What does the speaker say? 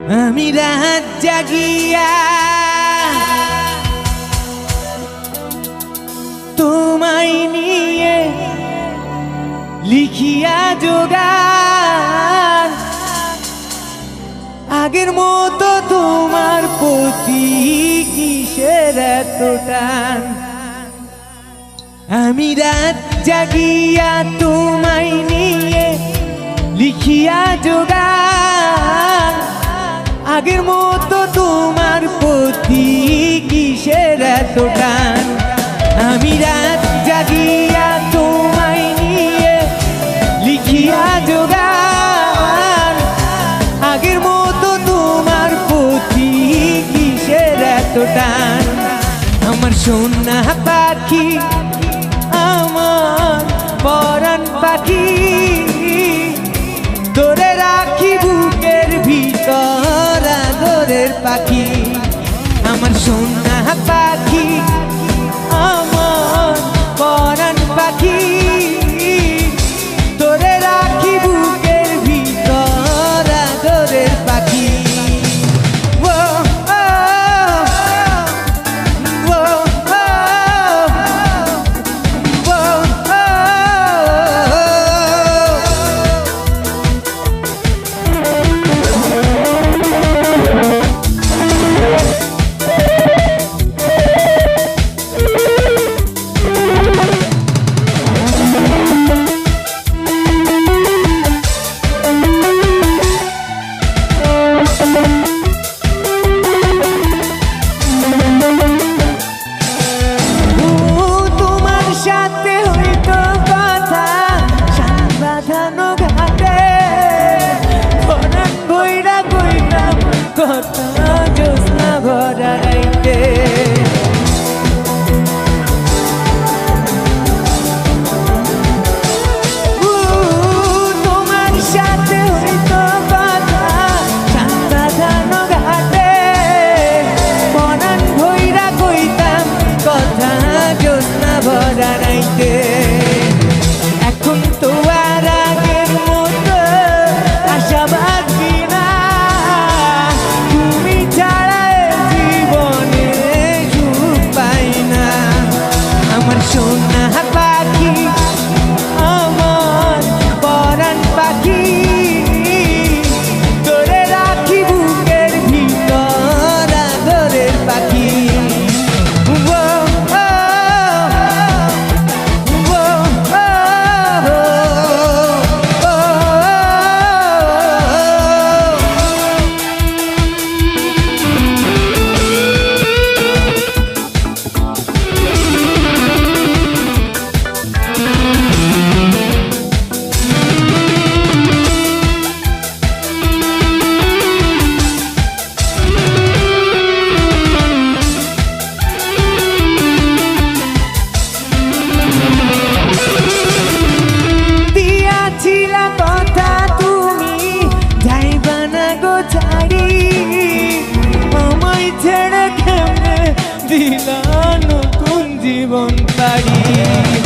আমি রাত জাগিয়া তোমায় নিয়ে লিখিয়া যোগান আগের মতো তোমার প্রতি কিসের এতটান আমি রাত জাগিয়া তোমায় নিয়ে লিখিয়া যোগান এত টান আমার সোনা পাখি, আমার পরাণ পাখি। ধরে রাখি বুকের ভিতর আদরের পাখি। আমার সোনা পাখি দিলা নতুন জীবন পাড়ি